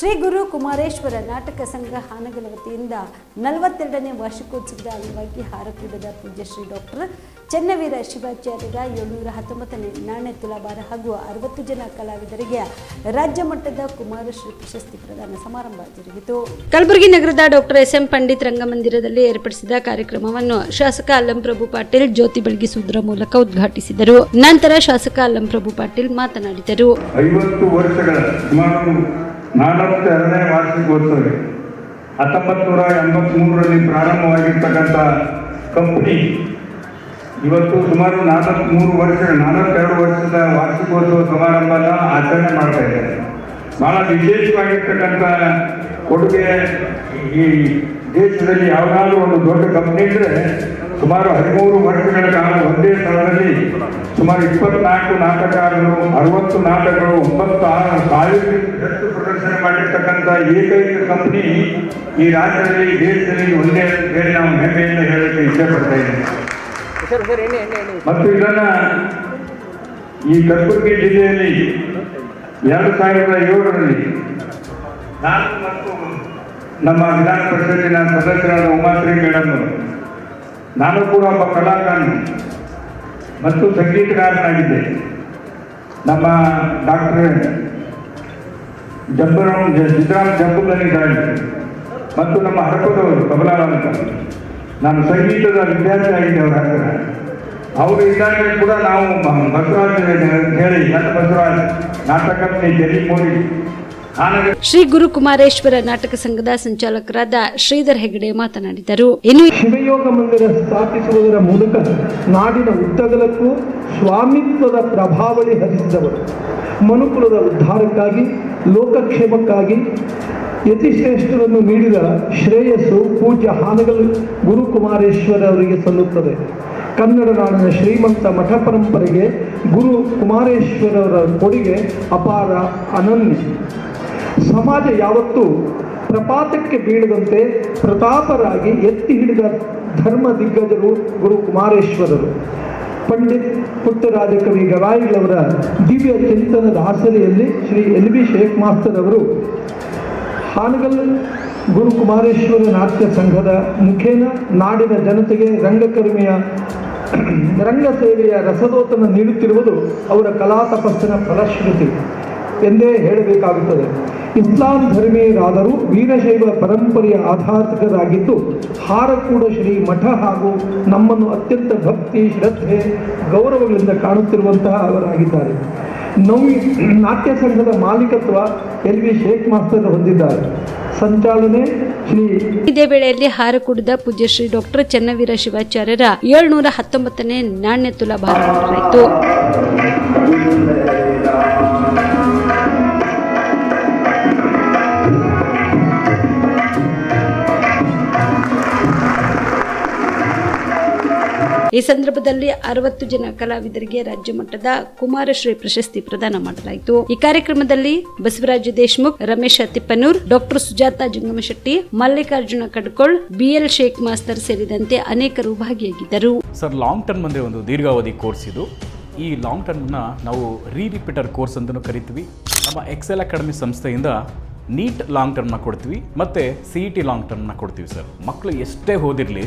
ಶ್ರೀ ಗುರು ಕುಮಾರೇಶ್ವರ ನಾಟಕ ಸಂಘ ಹಾನಗಲ ವತಿಯಿಂದ ನಲವತ್ತೆರಡನೇ ವಾರ್ಷಿಕೋತ್ಸವದ ಅಂಗವಾಗಿ ಹಾರಕೂಡದ ಪೂಜ್ಯ ಶ್ರೀ ಡಾಕ್ಟರ್ ಚೆನ್ನವೀರ ಶಿವಾಚಾರ್ಯರ ಏಳ್ನೂರ ಹತ್ತೊಂಬತ್ತನೇ ನಾಣ್ಯ ತುಲಾಭಾರ ಹಾಗೂ ಅರವತ್ತು ಜನ ಕಲಾವಿದರಿಗೆ ರಾಜ್ಯ ಮಟ್ಟದ ಕುಮಾರಶ್ರೀ ಪ್ರಶಸ್ತಿ ಪ್ರದಾನ ಸಮಾರಂಭ ಜರುಗಿತು. ಕಲಬುರಗಿ ನಗರದ ಡಾಕ್ಟರ್ ಎಸ್ ಎಂ ಪಂಡಿತ್ ರಂಗಮಂದಿರದಲ್ಲಿ ಏರ್ಪಡಿಸಿದ ಕಾರ್ಯಕ್ರಮವನ್ನು ಶಾಸಕ ಅಲ್ಲಂಪ್ರಭು ಪಾಟೀಲ್ ಜ್ಯೋತಿ ಬೆಳಗಿಸುವುದರ ಮೂಲಕ ಉದ್ಘಾಟಿಸಿದರು. ನಂತರ ಶಾಸಕ ಅಲ್ಲಂಪ್ರಭು ಪಾಟೀಲ್ ಮಾತನಾಡಿದರು. ಐವತ್ತು ವರ್ಷಗಳ ಸುಮಾರು ನಾಲ್ವತ್ತೆರಡನೇ ವಾರ್ಷಿಕೋತ್ಸವ. ಹತ್ತೊಂಬತ್ತು ನೂರ ಎಂಬತ್ಮೂರರಲ್ಲಿ ಪ್ರಾರಂಭವಾಗಿರ್ತಕ್ಕಂಥ ಕಂಪನಿ ಇವತ್ತು ಸುಮಾರು ನಾಲ್ವತ್ಮೂರು ವರ್ಷ ನಾಲ್ವತ್ತೆರಡು ವರ್ಷದ ವಾರ್ಷಿಕೋತ್ಸವ ಸಮಾರಂಭನ ಆಚರಣೆ ಮಾಡ್ತಾ ಇದ್ದಾರೆ. ಬಹಳ ವಿಶೇಷವಾಗಿರ್ತಕ್ಕಂಥ ಕೊಡುಗೆ ಈ ದೇಶದಲ್ಲಿ ಯಾವುದಾದ್ರೂ ಒಂದು ದೊಡ್ಡ ಕಂಪ್ನಿ ಇದ್ದರೆ ಸುಮಾರು ಹದಿಮೂರು ವರ್ಷಗಳ ಕಾಲ ಒಂದೇ ಸ್ಥಳದಲ್ಲಿ ಸುಮಾರು ಇಪ್ಪತ್ನಾಲ್ಕು ನಾಟಕಗಳು ಅರವತ್ತು ನಾಟಕಗಳು ಒಂಬತ್ತು ಹೆಚ್ಚು ಪ್ರದರ್ಶನ ಮಾಡಿರ್ತಕ್ಕಂಥ ಏಕೈಕ ಕಂಪನಿ ಈ ರಾಜ್ಯದಲ್ಲಿ ದೇಶದಲ್ಲಿ ಒಂದೇ ಅಂತ ಹೇಳಿ ನಾವು ಹೆಮ್ಮೆಯಿಂದ ಹೇಳಕ್ಕೆ ಇಷ್ಟಪಡ್ತಾ ಇದ್ದೇನೆ. ಮತ್ತು ಇದನ್ನ ಈ ಕಲಬುರಗಿ ಜಿಲ್ಲೆಯಲ್ಲಿ ಎರಡು ಸಾವಿರದ ಏಳರಲ್ಲಿ ನಾನು ಮತ್ತು ನಮ್ಮ ವಿಧಾನ ಪರಿಷತ್ತಿನ ಸದಸ್ಯರಾದ ಉಮಾಶ್ರೀ ಮೇಡಮ್ ನಾನು ಕೂಡ ಒಬ್ಬ ಕಲಾಕಾರನು. ಮತ್ತು ಸಂಗೀತಗಾರನಾಗಿದ್ದೆ. ನಮ್ಮ ಡಾಕ್ಟರ್ ಜಂಬರಾಮ್ ಸಿದ್ದರಾಮ್ ಜಬ್ಬುಲ್ಲನಿದ್ದಾರೆ ಮತ್ತು ನಮ್ಮ ಹರಪದವರು ಕಮಲಾರಾಮಕ ನಾನು ಸಂಗೀತದ ವಿದ್ಯಾರ್ಥಿ ಆಗಿದ್ದೆ ಅವರ ಹತ್ತಿರ ಅವರು ಇದ್ದಾಗ ಕೂಡ ನಾವು ಬಸವರಾಜ್ ಹೇಳಿ, ನನ್ನ ಬಸವರಾಜ್ ನಾಟಕ ಜಲಿ ಆನಗ ಶ್ರೀ ಗುರುಕುಮಾರೇಶ್ವರ ನಾಟಕ ಸಂಘದ ಸಂಚಾಲಕರಾದ ಶ್ರೀಧರ್ ಹೆಗಡೆ ಮಾತನಾಡಿದರು. ಇನ್ನು ಶಿವಯೋಗ ಮಂದಿರ ಸ್ಥಾಪಿಸುವುದರ ಮೂಲಕ ನಾಡಿನ ಉದ್ದಗಲಕ್ಕೂ ಸ್ವಾಮಿತ್ವದ ಪ್ರಭಾವಳಿ ಹರಿಸಿದವರು. ಮನುಕುಲದ ಉದ್ಧಾರಕ್ಕಾಗಿ, ಲೋಕಕ್ಷೇಮಕ್ಕಾಗಿ ಯತಿಶ್ರೇಷ್ಠರನ್ನು ನೀಡಿದ ಶ್ರೇಯಸ್ಸು, ಪೂಜ್ಯ ಹಾನಗಲ್ ಗುರುಕುಮಾರೇಶ್ವರ ಅವರಿಗೆ ಸಲ್ಲುತ್ತದೆ. ಕನ್ನಡ ನಾಡಿನ ಶ್ರೀಮಂತ ಮಠ ಪರಂಪರೆಗೆ ಗುರು ಕುಮಾರೇಶ್ವರರ ಕೊಡುಗೆ ಅಪಾರ ಅನನ್ಯ. ಸಮಾಜ ಯಾವತ್ತೂ ಪ್ರಪಾತಕ್ಕೆ ಬೀಳದಂತೆ ಪ್ರತಾಪರಾಗಿ ಎತ್ತಿ ಹಿಡಿದ ಧರ್ಮ ದಿಗ್ಗಜರು ಗುರು ಕುಮಾರೇಶ್ವರರು. ಪಂಡಿತ್ ಪುಟ್ಟರಾಜ ಕವಿ ಗವಾಯಿಗಳವರ ದಿವ್ಯ ಚಿಂತನದ ಆಸರೆಯಲ್ಲಿ Shri L B Sheikh master ಅವರು ಹಾನಗಲ್ ಗುರು ಕುಮಾರೇಶ್ವರ ನಾಟ್ಯ ಸಂಘದ ಮುಖೇನ ನಾಡಿನ ಜನತೆಗೆ ರಂಗಕರ್ಮಿಯ ರಂಗ ಸೇವೆಯ ರಸದೋತನ ನೀಡುತ್ತಿರುವುದು ಅವರ ಕಲಾ ತಪಸ್ಸಿನ ಫಲಶ್ರುತಿ ಎಂದೇ ಹೇಳಬೇಕಾಗುತ್ತದೆ. ಇಸ್ಲಾಂ ಧರ್ಮೀಯರಾದರೂ ವೀರಶೈವ ಪರಂಪರೆಯ ಆಧಾರಿತರಾಗಿದ್ದು ಹಾರಕೂಡ ಶ್ರೀ ಮಠ ಹಾಗೂ ನಮ್ಮನ್ನು ಅತ್ಯಂತ ಭಕ್ತಿ, ಶ್ರದ್ಧೆ, ಗೌರವಗಳಿಂದ ಕಾಣುತ್ತಿರುವಂತಹ ಅವರಾಗಿದ್ದಾರೆ. ನವಿ ನಾಟ್ಯ ಸಂಘದ ಮಾಲೀಕತ್ವ ಎಲ್ ವಿ ಶೇಖ್ ಮಾಸ್ತರ್ ಹೊಂದಿದ್ದಾರೆ. ಸಂಚಾಲನೆ ಇದೇ ವೇಳೆಯಲ್ಲಿ ಹಾರಕೂಡದ ಪೂಜ್ಯ ಶ್ರೀ ಡಾಕ್ಟರ್ ಚನ್ನವೀರ ಶಿವಾಚಾರ್ಯರ ಏಳ್ನೂರ ಹತ್ತೊಂಬತ್ತನೇ ನಾಣ್ಯ ತುಲಾಭಾರ ಈ ಸಂದರ್ಭದಲ್ಲಿ ಅರವತ್ತು ಜನ ಕಲಾವಿದರಿಗೆ ರಾಜ್ಯ ಮಟ್ಟದ ಕುಮಾರಶ್ರೀ ಪ್ರಶಸ್ತಿ ಪ್ರದಾನ ಮಾಡಲಾಯಿತು. ಈ ಕಾರ್ಯಕ್ರಮದಲ್ಲಿ Basavaraja Deshmukh, Ramesha Tippanur, doctor Sujata Jangamashetti, Mallikarjuna Kadkol, BL Shaikh master ಸೇರಿದಂತೆ ಅನೇಕರು ಭಾಗಿಯಾಗಿದ್ದರು. ಸರ್ ಲಾಂಗ್ ಟರ್ಮ್ ಅಂದರೆ ಒಂದು ದೀರ್ಘಾವಧಿ ಕೋರ್ಸ್ ಇದು. ಈ ಲಾಂಗ್ ಟರ್ಮ್ನ ನಾವು ರೀ ರಿಪೀಟರ್ ಕೋರ್ಸ್ ಅಂತಲೂ ಕರಿತೀವಿ. ನಮ್ಮ ಎಕ್ಸೆಲ್ ಅಕಾಡೆಮಿ ಸಂಸ್ಥೆಯಿಂದ ನೀಟ್ ಲಾಂಗ್ ಟರ್ಮ್ನ ಕೊಡ್ತೀವಿ, ಮತ್ತು ಸಿ ಇ ಟಿ ಲಾಂಗ್ ಟರ್ಮ್ನ ಕೊಡ್ತೀವಿ ಸರ್. ಮಕ್ಕಳು ಎಷ್ಟೇ ಓದಿರಲಿ